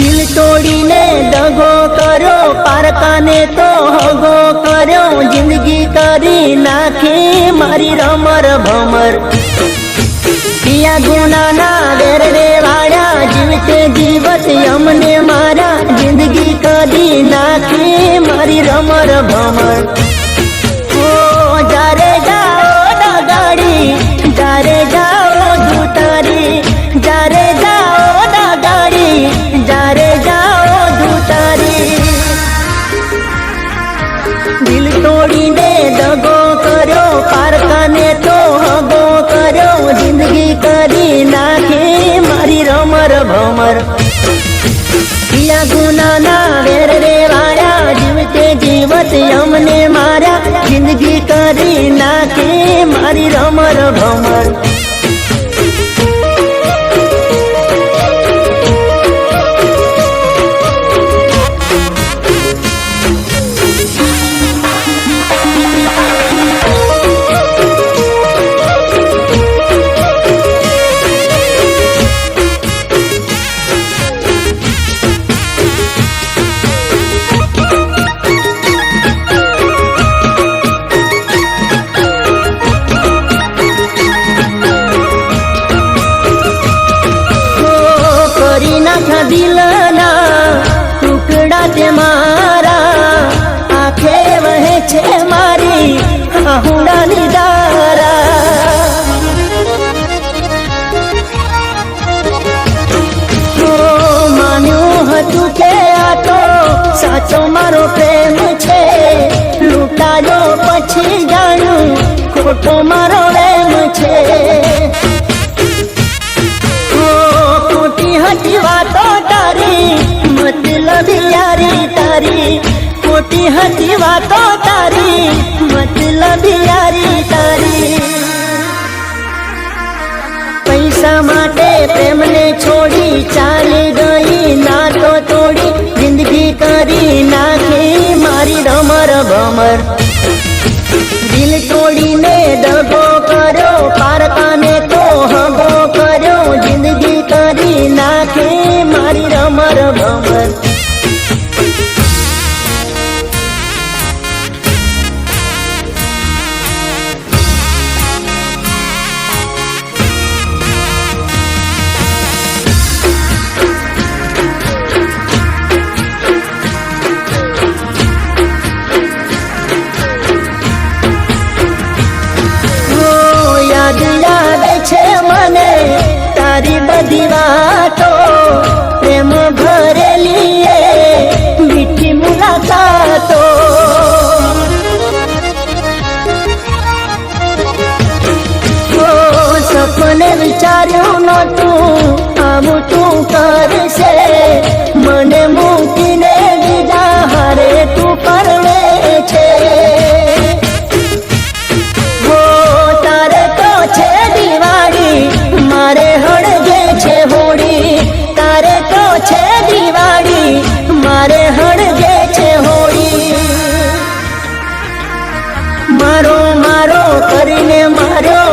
દિલ તોડીને દગો કર્યો, પારકાને તો હગો કર્યો, જિંદગી કરી નાખી મારી રમર ભમર. પિયા ગુનાના વેર રે દિલ તોડીને દગો કર્યો, પારકાને તો હગો કર્યો. જિંદગી કરી નાખી મારી રમર ભમર. પિયા ગુનાના વેર રે જીવતે અમને મારા જિંદગી કરી નાખી મારી રમર ભમર. હતી વાતો તારી, મતલબ યારી તારી. પૈસા માટે પ્રેમને છોડી ચાલી ગઈ નાતો તોડી જિંદગી કરી નાખી. મારી રમર ભમર દિલ તોડીને દગો કર્યો, પારકાને ખોટું આમ તું કરશે મને મૂકીને બીજા હારે તું પરવે છે. હો, તારે તો છે દિવાળી, મારે હળગે છે હોળી. તારે તો છે દિવાળી, મારે હળગે છે હોળી. મારો મારો કરીને માર્યો